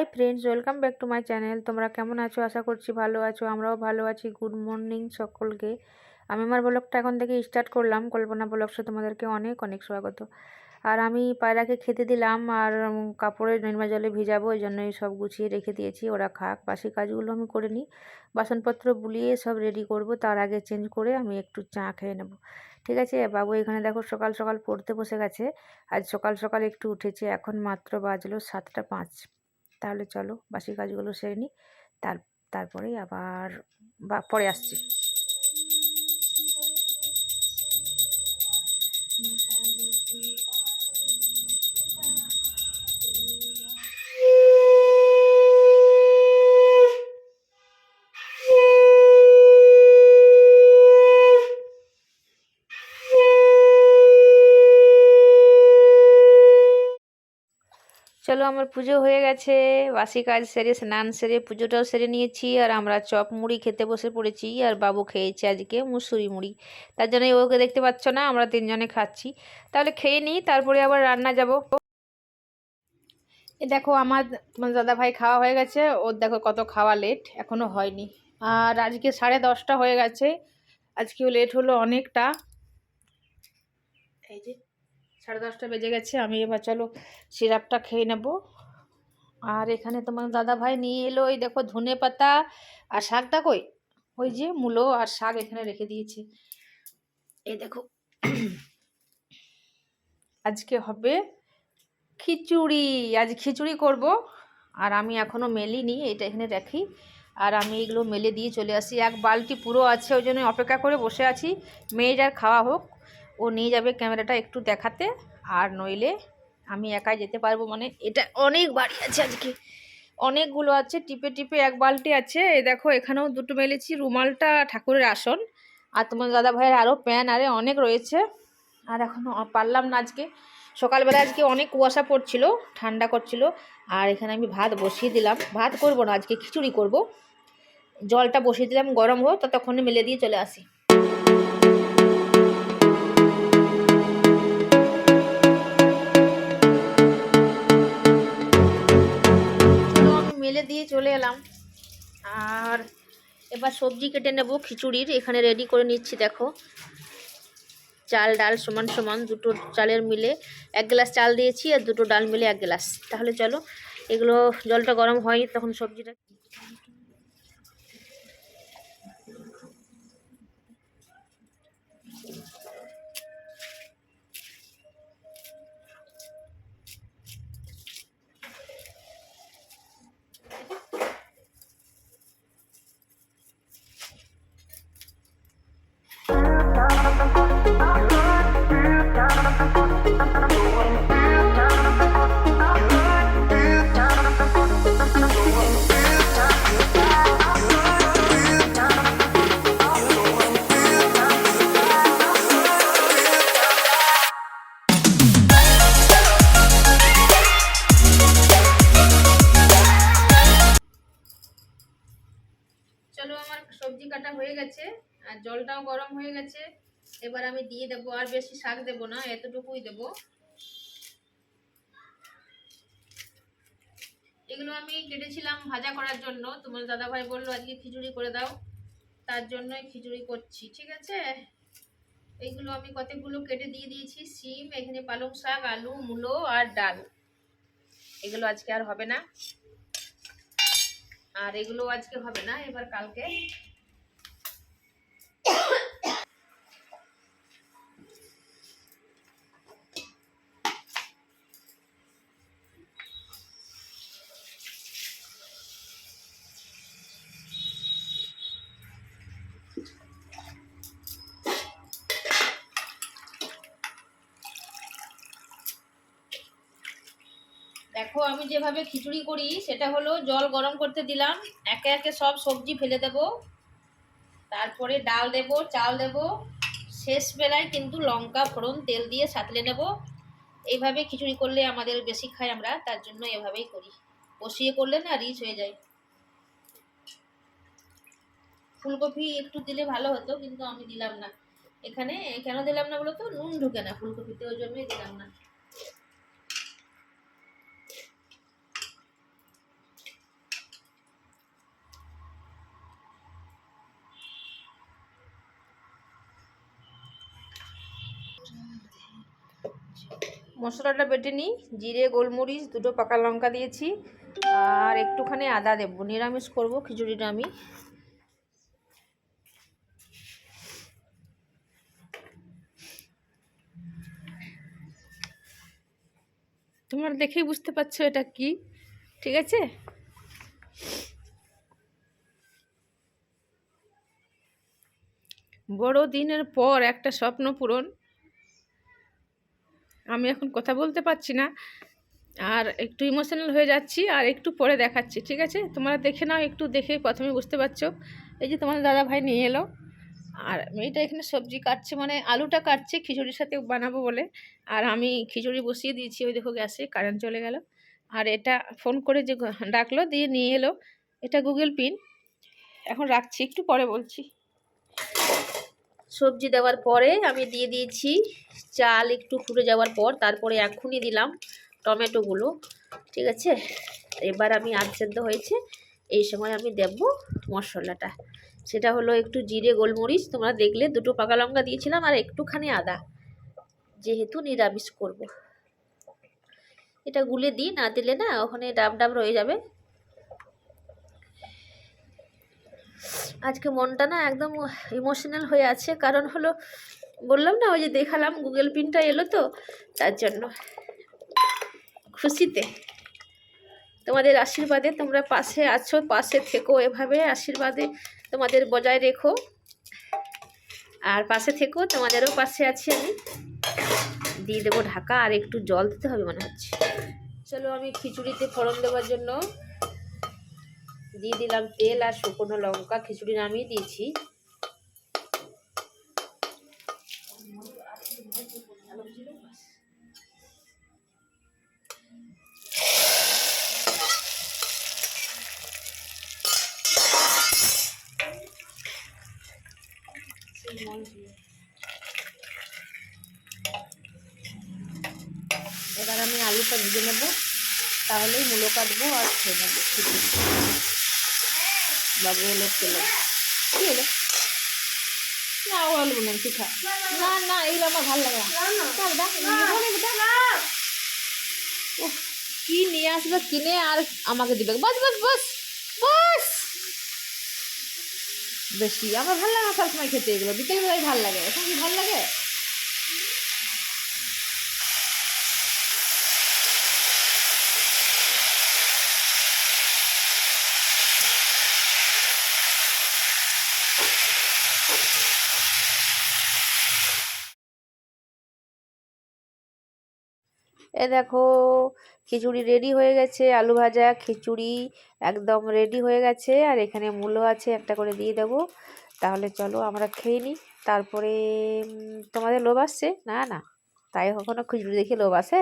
Hi friends welcome back to my channel তোমরা কেমন আছো? আশা করছি ভালো আছো। আমরাও ভালো আছি। গুড মর্নিং সকলকে। আমি আমার ব্লগটা এখন থেকে স্টার্ট করলাম। কল্পনা ব্লগসে তোমাদেরকে অনেক অনেক স্বাগত। আর আমি পায়রাকে খেতে দিলাম আর কাপড়ে নির্মা জলে ভিজাবো ওই জন্যই সব গুছিয়ে রেখে দিয়েছি। ওরা খাক, বাসি কাজগুলো আমি করে নিই। বাসনপত্র বুলিয়ে সব রেডি করব। তার আগে চেঞ্জ করে আমি একটু চা খেয়ে নেব। ঠিক আছে? বাবু এখানে দেখো সকাল সকাল পড়তে বসে গেছে। আজ সকাল সকাল একটু উঠেছে। এখন মাত্র বাজলো সাতটা পাঁচ। তাহলে চলো বাসি কাজগুলো সেরে নিই তার তারপরেই আবার বা পরে আসছি। চলো আমার পুজো হয়ে গেছে। বাসি কাজ সেরে, স্নান সেরে, পুজোটাও সেরে নিয়েছি। আর আমরা চপ মুড়ি খেতে বসে পড়েছি। আর বাবু খেয়েছে আজকে মুসুরি মুড়ি। তার জন্য ওকে দেখতে পাচ্ছ না, আমরা তিনজনে খাচ্ছি। তাহলে খেয়ে নিই, তারপরে আবার রান্না যাব। এ দেখো, আমার দাদা ভাই খাওয়া হয়ে গেছে। ওর দেখো কত খাওয়া লেট এখনও হয়নি। আর আজকে সাড়ে দশটা হয়ে গেছে। আজকেও লেট হলো অনেকটা। এই যে সাড়ে দশটা বেজে গেছে, আমি এবার চলো সিরাপটা খেয়ে নেব। আর এখানে তোমার দাদা ভাই নিয়ে এলো ওই দেখো ধনে পাতা আর শাকটা কই? ওই যে মূলো আর শাক এখানে রেখে দিয়েছে। এই দেখো, আজকে হবে খিচুড়ি, আজ খিচুড়ি করব। আর আমি এখনও মেলিনি, এটা এখানে রাখি। আর আমি এগুলো মেলে দিয়ে চলে আসি। এক বালতি পুরো আছে, ওই জন্য অপেক্ষা করে বসে আছি। মেয়েটার খাওয়া হোক। ও নিয়ে যাবে ক্যামেরাটা একটু দেখাতে, আর নইলে আমি একাই যেতে পারব মানে এটা অনেক বাড়ি আছে আজকে। অনেকগুলো আছে, টিপে টিপে এক বালতি আছে। এই দেখো, এখানেও দুটো মেলেছি, রুমালটা ঠাকুরের আসন, আর তোমার দাদা ভাইয়ের আরও প্যান, আরে অনেক রয়েছে। আর এখনও পারলাম না আজকে। সকালবেলা আজকে অনেক কুয়াশা পড়ছিল, ঠান্ডা করছিল, আর এখানে আমি ভাত বসিয়ে দিলাম। ভাত করব না, আজকে খিচুড়ি করব। জলটা বসিয়ে দিলাম, গরম হোক, ততক্ষণে মেলে দিয়ে চলে আসি। মেলে দিয়ে চলে এলাম। আর এবার সবজি কেটে নেব, খিচুড়ির। এখানে রেডি করে নিচ্ছি, দেখো। চাল, ডাল সমান সমান, দুটো চালের মিলে এক গ্লাস চাল দিয়েছি আর দুটো ডাল মিলে এক গ্লাস। তাহলে চলো, এগুলো জলটা গরম হয়নি, তখন সবজিটা Thank you. এবার আমি দিয়ে দেবো, আর বেশি শাক দেবো না, এতটুকুই দেবো। এগুলো আমি কেটেছিলাম ভাজা করার জন্য। তোমার দাদা ভাই বলল আজকে খিচুড়ি করে দাও, তার জন্যই খিচুড়ি করছি, ঠিক আছে? এইগুলো আমি কতগুলো কেটে দিয়ে দিয়েছি সিম এখানে পালং শাক, আলু, মূলো আর ডাল। এগুলো আজকে আর হবে না। আর এগুলো আজকে হবে না, এবার কালকে। দেখো, আমি যেভাবে খিচুড়ি করি, সেটা হলো জল গরম করতে দিলাম। একে একে সব সবজি ফেলে দেব। তারপরে ডাল দেব, চাল দেব। শেষ বেলায় কিন্তু লঙ্কা, ফোড়ন, তেল দিয়ে সাতলে নেব। এইভাবে খিচুড়ি করলে আমাদের বেশি খাই আমরা, তার জন্য এভাবেই করি। বসিয়ে করলে না রিচ হয়ে যায়। ফুলকপি একটু দিলে ভালো হতো, কিন্তু আমি দিলাম না। এখানে, কেন দিলাম না বলো তো? নুন ঢুকে না, ফুলকপিতে ওই জন্যই দিলাম না। মশলাটা বেটে নিই, জিরে, গোলমরিচ, দুটো পাকা লঙ্কা দিয়েছি, আর একটুখানি আদা দেবো। নিরামিষ করব, খিচুড়িটা আমি। তোমরা দেখেই বুঝতে পারছ এটা কি, ঠিক আছে? বড় দিনের পর একটা স্বপ্ন পূরণ। আমি এখন কথা বলতে পারছি না। আর একটু ইমোশনাল হয়ে যাচ্ছি আর একটু পরে দেখাচ্ছি, ঠিক আছে? তোমরা দেখে নাও, একটু দেখে প্রথমে বুঝতে পারছ। এই যে তোমার দাদা ভাই নিয়ে এলো। আর মেয়েটা এখানে সবজি কাটছে মানে আলুটা কাটছে, খিচুড়ির সাথে বানাবো বলে। আর আমি খিচুড়ি বসিয়ে দিয়েছি, ওই দেখো গ্যাসে কারেন্ট চলে গেল। আর এটা ফোন করে যে ডাকলো, দিয়ে নিয়ে এলো। এটা গুগল পিন এখন রাখছি, একটু পরে বলছি। সবজি দেওয়ার পরে আমি দিয়ে দিয়েছি চাল একটু ফুটে যাওয়ার পর, তারপরে এখনই দিলাম টমেটোগুলো, ঠিক আছে? এবার আমি আধ হয়েছে, এই সময় আমি দেব মশলাটা। সেটা হলো একটু জিরে, গোলমরিচ, তোমরা দেখলে দুটো পাকা লঙ্কা দিয়েছিলাম আর একটুখানি আদা, যেহেতু নিরামিষ করব। এটা গুলে দিই, না দিলে না ওখানে ডাব ডাব রয়ে যাবে। আজকে মনটা না একদম ইমোশনাল হয়ে আছে। কারণ হলো, বললাম না, ওই যে দেখালাম গুগল পিনটা এলো তো, তার জন্য। খুশিতে। তোমাদের আশীর্বাদে তোমরা পাশে আছো, পাশে থেকো এভাবে। আশীর্বাদে তোমাদের বজায় রেখো। আর পাশে থেকো, তোমাদেরও পাশে আছি আমি। দিয়ে দেবো ঢাকা, আর একটু জল দিতে হবে মনে হচ্ছে। চলো আমি খিচুড়িতে ফোড়ন দেওয়ার জন্য দিয়ে দিলাম তেল আর শুকনো লঙ্কা, খিচুড়ি নামিয়ে দিয়েছি। এবার আমি আলুটা ভেজে নেব, তাহলেই মূলো কাটবো আর খেয়ে নেব। কি না না এইগুলো আমার লাগে কি নিয়ে আসবে কিনে আর আমাকে দিবে। বাস বাস বাস বেশি, আমার ভালো লাগে সবসময় খেতে এগুলো। বিকেলবেলায় ভালো লাগে। এখন কি ভালো লাগে? এ দেখো, খিচুড়ি রেডি হয়ে গেছে, আলু ভাজা, খিচুড়ি একদম রেডি হয়ে গেছে, আর এখানে মূলো আছে একটা করে দিয়ে দেবো। তাহলে চলো আমরা খেয়ে নিই। তারপরে তোমাদের লোভ আসছে? না না। তাই কখনো খিচুড়ি দেখে লোভ আসে?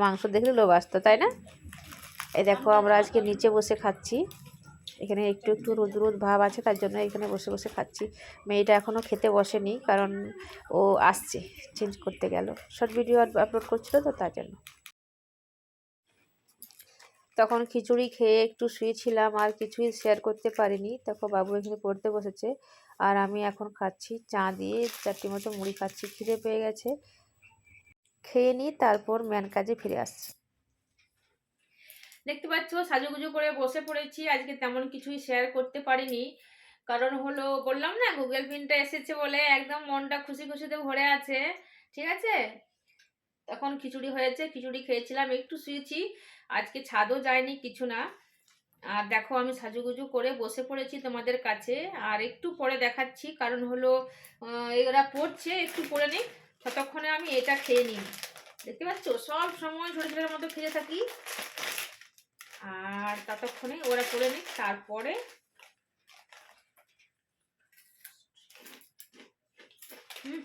মাংস দেখলে লোভ আসতো, তাই না? এই দেখো, আমরা আজকে নিচে বসে খাচ্ছি। এখানে একটু একটু রোদ রোদ ভাব আছে, তার জন্য এখানে বসে বসে খাচ্ছি। মেয়েটা এখনও খেতে বসেনি, কারণ ও আসছে চেঞ্জ করতে গেল। শর্ট ভিডিও আপলোড করছিল তো তার জন্য। তখন খিচুড়ি খেয়ে একটু শুয়েছিলাম, আর কিছুই শেয়ার করতে পারিনি। তখন বাবু এখানে পড়তে বসেছে, আর আমি এখন খাচ্ছি চা দিয়ে, চারটি মতো মুড়ি খাচ্ছি, খিদে পেয়ে গেছে। খেয়ে নিই তারপর ম্যান কাজে ফিরে আসছি। দেখতে পাচ্ছ, সাজুগুজু করে বসে পড়েছি। আজকে তেমন কিছুই শেয়ার করতে পারিনি। কারণ হলো, বললাম না গুগল পিনটা এসেছে বলে একদম মনটা খুশি খুশিতে ভরে আছে। ঠিক আছে? তখন খিচুড়ি হয়েছে, খিচুড়ি খেয়েছিলাম, একটু শুয়েছি। আজকে ছাদও যায়নি কিছু না। আর দেখো, আমি সাজুগুজু করে বসে পড়েছি তোমাদের কাছে। আর একটু পরে দেখাচ্ছি, কারণ হলো এরা পড়ছে, একটু পরে নিই ততক্ষণে আমি এটা খেয়ে নিই। দেখতে পাচ্ছ? সব সময় ছোটো ছোটোর মতো খেয়ে থাকি। আর ততক্ষণে ওরা করে নিক তারপরে হুম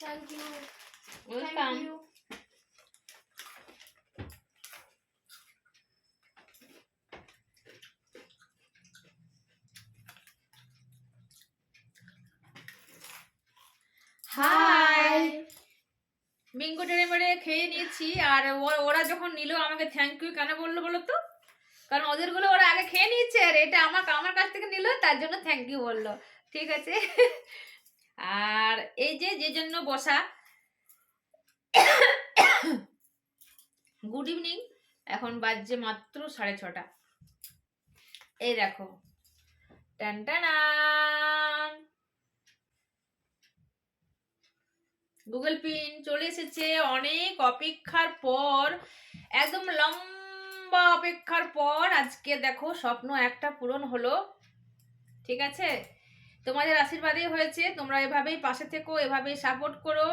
Thank you. Welcome Thank you. খেয়ে আর ওরা যখন নিল আমাকে থ্যাংক ইউ কেন বলল বলো তো কারণ ওদেরগুলো ওরা আগে খেয়ে নিয়েছে, আর এটা আমার আমার কাছ থেকে নিল, তার জন্য থ্যাংক ইউ বলল। ঠিক আছে? আর এই যে যে জন্য বসা গুড ইভিনিং এখন বাজছে মাত্র সাড়ে ছটা। এই দেখো। টান টানান গুগল পিন চলে এসেছে। অনেক অপেক্ষার পর, একদম লম্বা অপেক্ষার পর আজকে দেখো স্বপ্ন একটা পূরণ হলো। ঠিক আছে? তোমাদের আশীর্বাদই হয়েছে। তোমরা এভাবেই পাশে থেকো, এভাবেই সাপোর্ট করো।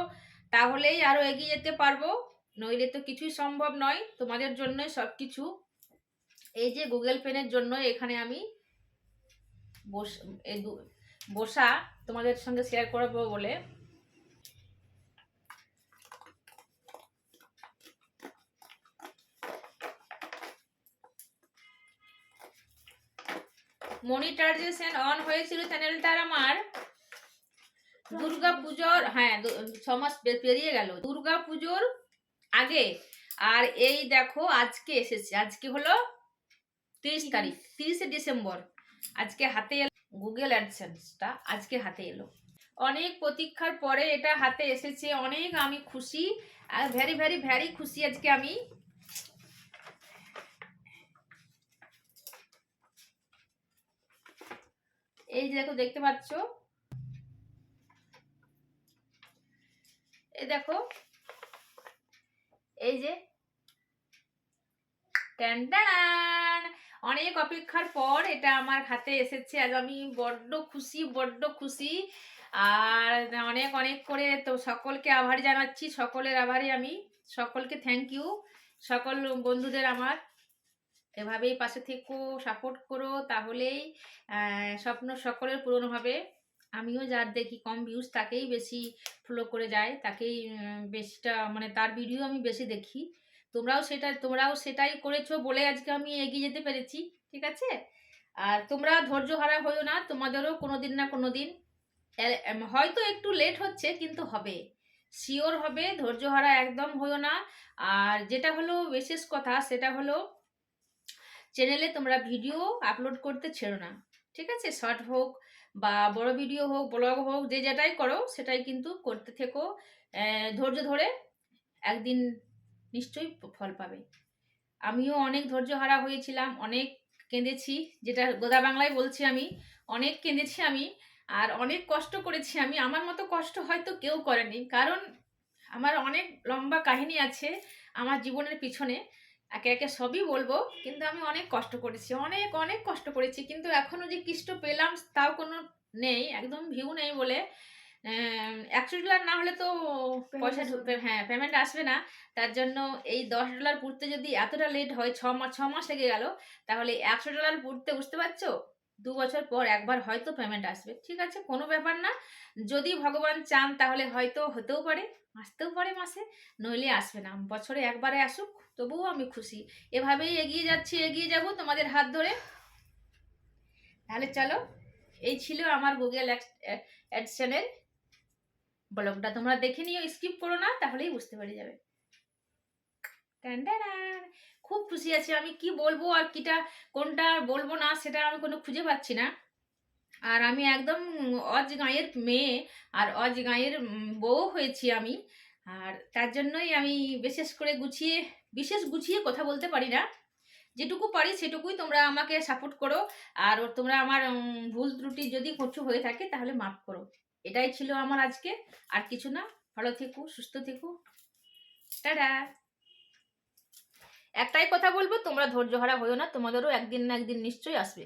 তাহলেই আরও এগিয়ে যেতে পারব। নইলে তো কিছুই সম্ভব নয়। তোমাদের জন্যই সব কিছু এই যে গুগল পেনের জন্য এখানে আমি বসা তোমাদের সঙ্গে শেয়ার করব বলে। মনিটাইজেশন অন হয়েছিল চ্যানেলটার আমার। দুর্গা পুজোর হ্যাঁ মাস পেরিয়ে গেল। দুর্গা পুজোর আগে, আর এই দেখো, আজকে এসেছে। আজকে হলো তিরিশ তারিখ, তিরিশে ডিসেম্বর। আজকে হাতে এলো গুগল অ্যাডসেন্সটা, আজকে হাতে এলো। অনেক প্রতীক্ষার পরে এটা হাতে এসেছে। অনেক আমি খুশি আর ভেরি ভেরি ভেরি খুশি আজকে আমি। এই যে দেখো, দেখতে পাচ্ছ? এই দেখো, এই যে। অনেক অপেক্ষার পর এটা আমার হাতে এসেছে আজ আমি বড্ড খুশি বড্ড খুশি। আর অনেক অনেক করে তো সকলকে আভার জানাচ্ছি, সকলের আভারে আমি। সকলকে থ্যাংক ইউ সকল বন্ধুদের আমার। এভাবেই পাশে থেকো সাপোর্ট করো, তাহলেই স্বপ্ন সকলের পূরণ হবে। আমিও যার দেখি কম ভিউজ তাকেই বেশি ফলো করে যায়, তাকেই বেশিটা মানে তার ভিডিও আমি বেশি দেখি। তোমরাও সেটা, তোমরাও সেটাই করেছ বলে আজকে আমি এগিয়ে যেতে পেরেছি, ঠিক আছে? আর তোমরা ধৈর্য হারা হইও না, তোমাদেরও কোনো দিন না কোনো দিন হয়তো একটু লেট হচ্ছে, কিন্তু হবে। শিওর হবে, ধৈর্য হারা একদম হইও না। আর যেটা হলো, বিশেষ কথা, সেটা হলো চ্যানেলে তোমরা ভিডিও আপলোড করতে ছেড়ো না। ঠিক আছে? শর্ট হোক বা বড় ভিডিও হোক ব্লগ হোক, যে যেটাই করো, সেটাই কিন্তু করতে থেকো। ধৈর্য ধরে একদিন নিশ্চয়ই ফল পাবে। আমিও অনেক ধৈর্য হারা হয়েছিলাম, অনেক কেঁদেছি, যেটা গোদা বাংলায় বলছি আমি, অনেক কেঁদেছি আমি, আর অনেক কষ্ট করেছি আমি। আমার মতো কষ্ট হয়তো কেউ করেনি, কারণ আমার অনেক লম্বা কাহিনী আছে আমার জীবনের পিছনে। একে একে সবই বলব কিন্তু আমি অনেক কষ্ট করেছি অনেক অনেক কষ্ট করেছি কিন্তু এখনও যে কৃষ্ট পেলাম তাও কোনো নেই একদম ভিউ নেই বলে। একশো ডলার না হলে তো পয়সা ঢুকবে হ্যাঁ পেমেন্ট আসবে না। তার জন্য এই দশ ডলার পুড়তে যদি এতটা লেট হয় ছ মাস ছ মাস লেগে গেল তাহলে একশো ডলার পুড়তে বুঝতে পারছ? দু বছর পর একবার হয়তো পেমেন্ট আসবে। ঠিক আছে, কোনো ব্যাপার না। যদি ভগবান চান তাহলে হয়তো হতেও পারে, আসতেও পারে মাসে, নইলে আসবে না। বছরে একবারে আসুক, তবুও আমি খুশি। এভাবেই এগিয়ে যাচ্ছি, এগিয়ে যাব তোমাদের হাত ধরে। তাহলে চলো, এই ছিল আমার গুগল অ্যাডসেনের ব্লগটা তোমরা দেখে নিও স্কিপ করো না, তাহলেই বুঝতে পেরে যাবে। টান। খুব খুশি আছি। আমি কি বলব আর কিটা, কোনটা বলব না, সেটা আমি কোনো খুঁজে পাচ্ছি না। আর আমি একদম অজ গাঁয়ের মেয়ে আর অজ গাঁয়ের বউ হয়েছি আমি। আর তার জন্যই আমি বিশেষ করে গুছিয়ে, বিশেষ গুছিয়ে কথা বলতে পারি না। যেটুকু পারি সেটুকুই তোমরা আমাকে সাপোর্ট করো। আর তোমরা আমার ভুল ত্রুটি যদি কিছু হয়ে থাকে তাহলে মাফ করো। এটাই ছিল আমার আজকে। আর কিছু না। ভালো থেকো, সুস্থ থেকো। টাটা। একটাই কথা বলব তোমরা ধৈর্য হারা হইও না তোমাদেরও একদিন না একদিন নিশ্চয়ই আসবে।